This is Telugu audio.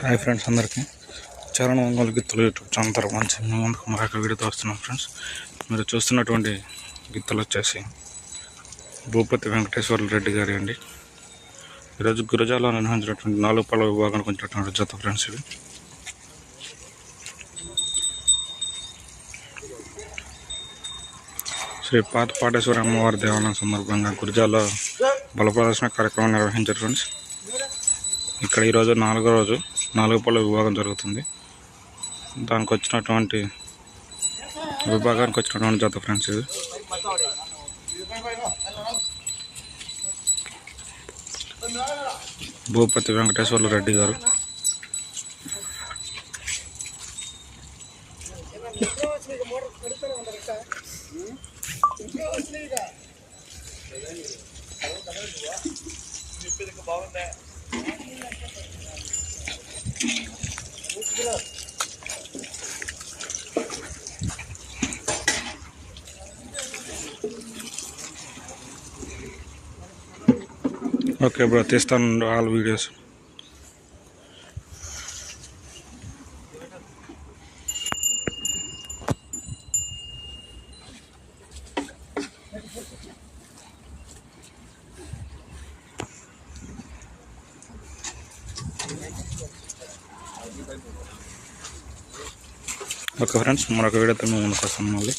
హాయ్ ఫ్రెండ్స్ అందరికీ. చరణ ఒంగోలు గిత్తలు యూట్యూబ్ ఛానల్ తరపు నుంచి ముందుకు మరొక వీడియోతో వస్తున్నాం ఫ్రెండ్స్ మీరు చూస్తున్నటువంటి గిత్తలు వచ్చేసి భూపతి వెంకటేశ్వర రెడ్డి గారి అండి. ఈరోజు గురజాలో నిర్వహించినటువంటి నాలుగు పళ్ళ విభాగానికి వచ్చినటువంటి జత ఫ్రెండ్స్ ఇవి శ్రీ పాత పాటేశ్వర అమ్మవారి దేవాలయం సందర్భంగా గురజాలో బల ప్రదర్శన కార్యక్రమం నిర్వహించారు ఫ్రెండ్స్ ఇక్కడ ఈరోజు నాలుగో రోజు నాలుగు పళ్ళ విభాగం జరుగుతుంది. దానికి వచ్చినటువంటి విభాగానికి వచ్చినటువంటి జత ఫ్రెండ్స్ ఇది. భూపతి వెంకటేశ్వర్లు రెడ్డి గారు. ఓకే బ్రో తీస్తాను ఆల్ వీడియోస్ ఓకే ఫ్రెండ్స్ మరొక వీడియోతో మేము ముందుకు వస్తాం మళ్ళీ